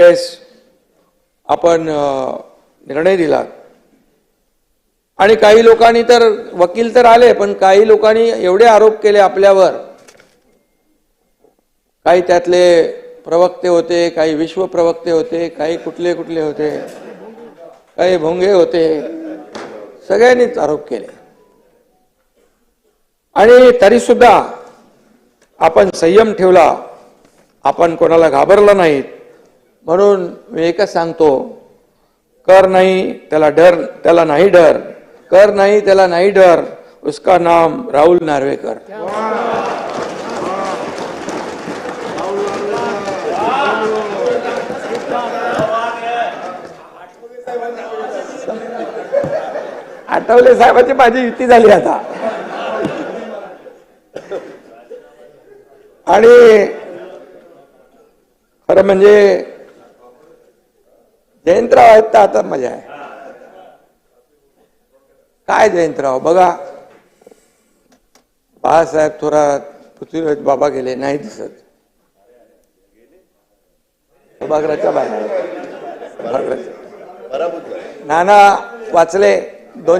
वेळेस आपण निर्णय दिला. आणि काही लोकांनी तर वकील तर आले पण काही लोकांनी एवढे आरोप केले आपल्यावर. काही त्यातले प्रवक्ते होते काही विश्व प्रवक्ते होते काही कुठले कुठले होते काही भोंगे होते. सगळ्यांनीच आरोप केले. आणि तरी सुद्धा आपण संयम ठेवला आपण कोणाला घाबरला नाहीत. म्हणून मी एकच सांगतो कर नाही त्याला डर त्याला नाही डर. कर नाही त्याला नाही डर. उसका नाम राहुल नार्वेकर. आठवले साहेबांची माझी युती झाली आता. आणि खरं म्हणजे जयंतराव आहेत तर आता मजा आहे. काय जयंतराव? बघा. बाळासाहेब थोरात पृथ्वीराज बाबा गेले नाही दिसत. सभागृहाच्या बाहेर. सभागृहाच्या. नाना वाचले दोन